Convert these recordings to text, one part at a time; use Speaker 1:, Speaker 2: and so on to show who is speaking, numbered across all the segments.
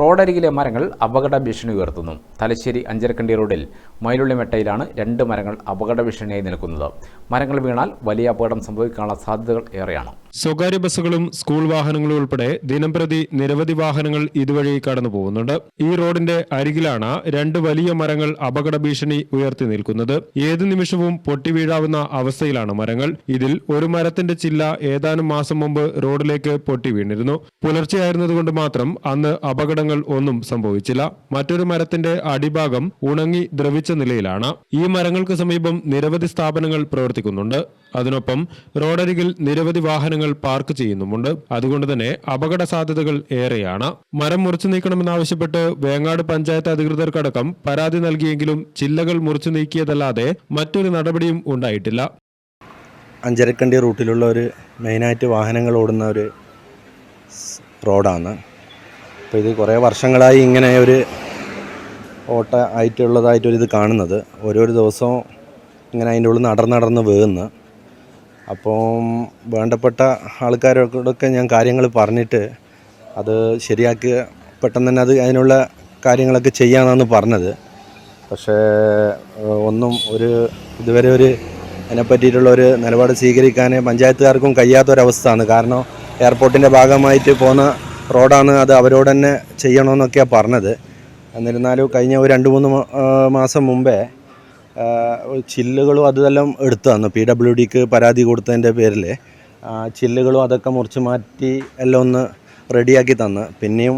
Speaker 1: റോഡരികിലെ മരങ്ങൾ അപകട ഭീഷണി ഉയർത്തുന്നു. തലശ്ശേരി അഞ്ചരക്കണ്ടി റോഡിൽ മയിലുള്ളിമെട്ടയിലാണ് രണ്ട് മരങ്ങൾ അപകട ഭീഷണിയായി നിൽക്കുന്നത്. മരങ്ങൾ വീണാൽ വലിയ അപകടം സംഭവിക്കാനുള്ള സാധ്യതകൾ ഏറെയാണ്.
Speaker 2: സ്വകാര്യ ബസ്സുകളും സ്കൂൾ വാഹനങ്ങളും ഉൾപ്പെടെ ദിനംപ്രതി നിരവധി വാഹനങ്ങൾ ഇതുവഴി കടന്നു പോകുന്നുണ്ട്. ഈ റോഡിന്റെ അരികിലാണ് രണ്ട് വലിയ മരങ്ങൾ അപകട ഭീഷണി ഉയർത്തി നിൽക്കുന്നത്. ഏത് നിമിഷവും പൊട്ടി വീഴാവുന്ന അവസ്ഥയിലാണ് മരങ്ങൾ. ഇതിൽ ഒരു മരത്തിന്റെ ചില്ല ഏതാനും മാസം മുമ്പ് റോഡിലേക്ക് പൊട്ടി വീണിരുന്നു. പുലർച്ചെയായിരുന്നതുകൊണ്ട് മാത്രം അന്ന് അപകടങ്ങൾ ഒന്നും സംഭവിച്ചില്ല. മറ്റൊരു മരത്തിന്റെ അടിഭാഗം ഉണങ്ങി ദ്രവിച്ച നിലയിലാണ്. ഈ മരങ്ങൾക്ക് സമീപം നിരവധി സ്ഥാപനങ്ങൾ പ്രവർത്തിക്കുന്നുണ്ട്. അതിനൊപ്പം റോഡരികിൽ നിരവധി വാഹനങ്ങൾ പാർക്ക് ചെയ്യുന്നുമുണ്ട്. അതുകൊണ്ട് തന്നെ അപകട സാധ്യതകൾ ഏറെയാണ്. മരം മുറിച്ചു നീക്കണമെന്നാവശ്യപ്പെട്ട് വേങ്ങാട് പഞ്ചായത്ത് അധികൃതർക്കടക്കം പരാതി നൽകിയെങ്കിലും ചില്ലകൾ മുറിച്ചു നീക്കിയതല്ലാതെ മറ്റൊരു നടപടിയും ഉണ്ടായിട്ടില്ല.
Speaker 3: അഞ്ചരക്കണ്ടി റൂട്ടിലുള്ള ഒരു മെയിനായിട്ട് വാഹനങ്ങൾ ഓടുന്ന ഒരു റോഡാണ്. അപ്പോൾ ഇത് കുറേ വർഷങ്ങളായി ഇങ്ങനെ ഒരു ഓട്ട ആയിട്ടുള്ളതായിട്ടൊരിത് കാണുന്നത്. ഓരോരോ ദിവസവും ഇങ്ങനെ അതിന്റെ ഉള്ളിൽ നടന്ന് നടന്ന് വീഴുന്നു അപ്പം വേണ്ടപ്പെട്ട ആൾക്കാരോടൊക്കെ ഞാൻ കാര്യങ്ങൾ പറഞ്ഞിട്ട് അത് ശരിയാക്കി പെട്ടെന്ന് തന്നെ അത് അതിനുള്ള കാര്യങ്ങളൊക്കെ ചെയ്യാമെന്നാണ് പറഞ്ഞത്. പക്ഷേ ഒന്നും ഒരു ഇതുവരെ ഒരു അതിനെ പറ്റിയിട്ടുള്ള ഒരു നിലപാട് സ്വീകരിക്കാൻ പഞ്ചായത്തുകാർക്കും കഴിയാത്തൊരവസ്ഥയാണ്. കാരണം എയർപോർട്ടിന്റെ ഭാഗമായിട്ട് പോകുന്ന റോഡാണ് അത് അവരോട് തന്നെ ചെയ്യണമെന്നൊക്കെയാണ് പറഞ്ഞത്. എന്നിരുന്നാലും കഴിഞ്ഞ ഒരു രണ്ട് മൂന്ന് മാസം മുമ്പേ ചില്ലുകളും അതെല്ലാം എടുത്തു തന്നു. പി ഡബ്ല്യു ഡിക്ക് പരാതി കൊടുത്തതിന്റെ പേരിൽ ചില്ലുകളും അതൊക്കെ മുറിച്ച് മാറ്റി എല്ലാം ഒന്ന് റെഡിയാക്കി തന്ന്. പിന്നെയും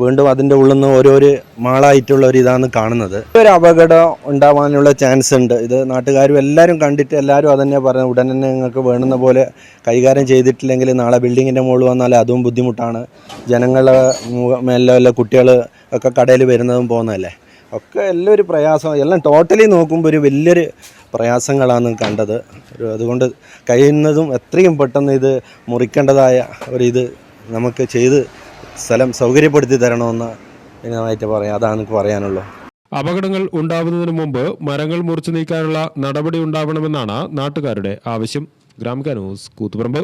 Speaker 3: വീണ്ടും അതിന്റെ ഉള്ളിൽ നിന്ന് ഓരോ മാളായിട്ടുള്ള ഒരു ഇതാണ് കാണുന്നത്. ഒരു അപകടം ഉണ്ടാവാനുള്ള ചാൻസ് ഉണ്ട്. ഇത് നാട്ടുകാരും എല്ലാവരും കണ്ടിട്ട് എല്ലാവരും അതന്നെ പറഞ്ഞു ഉടൻ തന്നെ നിങ്ങൾക്ക് വേണ്ടുന്ന പോലെ കൈകാര്യം ചെയ്തിട്ടില്ലെങ്കിൽ നാളെ ബിൽഡിങ്ങിന്റെ മുകളിൽ വന്നാൽ അതും ബുദ്ധിമുട്ടാണ്. ജനങ്ങളെ മേലെ വല്ല കുട്ടികൾ ഒക്കെ കടയിൽ വരുന്നതും പോകുന്നതല്ലേ? ഒക്കെ എല്ലാം ഒരു പ്രയാസം എല്ലാം ടോട്ടലി നോക്കുമ്പോൾ ഒരു വലിയൊരു പ്രയാസങ്ങളാണ് കണ്ടത്. ഒരു അതുകൊണ്ട് കഴിയുന്നതും എത്രയും പെട്ടെന്ന് ഇത് മുറിക്കേണ്ടതായ ഒരു ഇത് നമുക്ക് ചെയ്ത് സ്ഥലം സൗകര്യപ്പെടുത്തി തരണമെന്ന് ഇതിനായിട്ട് പറയാം. അതാണ് എനിക്ക് പറയാനുള്ളത്.
Speaker 2: അപകടങ്ങൾ ഉണ്ടാവുന്നതിന് മുമ്പ് മരങ്ങൾ മുറിച്ചു നീക്കാനുള്ള നടപടി ഉണ്ടാവണമെന്നാണ് നാട്ടുകാരുടെ ആവശ്യം. ഗ്രാമിക ന്യൂസ് കൂത്തുപറമ്പ്.